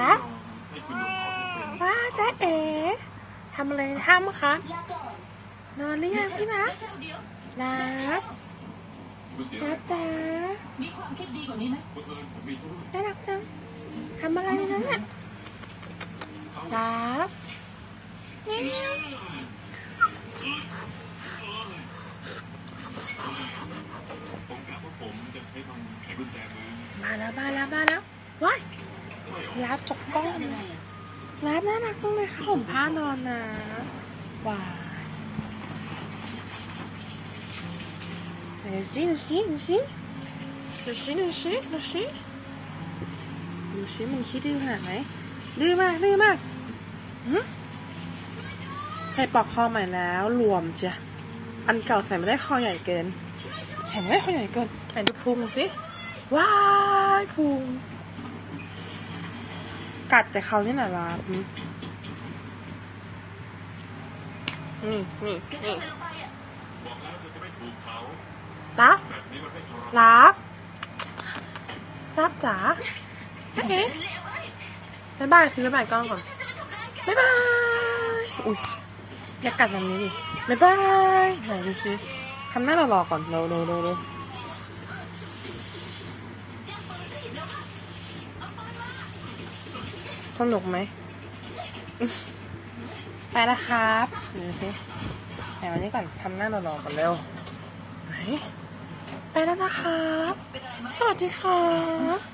รักว้าจ๊ะเอ๋ทำอะไรในถ้ำคะนอนหรือยังพี่รักรักรักจ๋ามีความคิดดีกว่านี้ไหมน่ารักจังทำอะไรในนั้นน่ะรักเงี้ยวผมกะว่าผมจะใช้ทำไขกุญแจมือมาแล้วมาแล้วมาแล้วว้าย รับจกกล้องลยรับน่ารักจังเลยค่ะผมผ้านอนนะว้าดูสิดูสิดูสิดูสิดูสิดูสิดูสิมันคิดดื้อขนาดไหนดื้อมากดื้อมากหืใส่ปลอกคอใหม่แล้วรวมเจ้ะอันเก่าใส่ไม่ได้คอใหญ่เกินใส่ไม่ได้คอใหญ่เกินไหนดูพุงสิว้ายพุง กัดแต่เขาเนี่ยนะรับอืมนี่นี่นี่บอกแล้วเธอจะไม่ถูกเขารับแบบนี้มันไม่ทรมานรับรับจ๋าเอ๊ะบ๊ายบายสิบ๊ายบายกล้องก่อนบ๊ายบายอุ้ยอย่ากัดแบบนี้ดิบ๊ายบายไหนดูสิทำหน้าหล่อๆก่อนเร็วเร็วเร็วเร็ว สนุกไหม ไปแล้วครับเดี๋ยวดูสิไหนวันนี้ก่อนทำหน้าหล่อๆก่อนเร็วไหนไปแล้วนะครับ สวัสดีครับ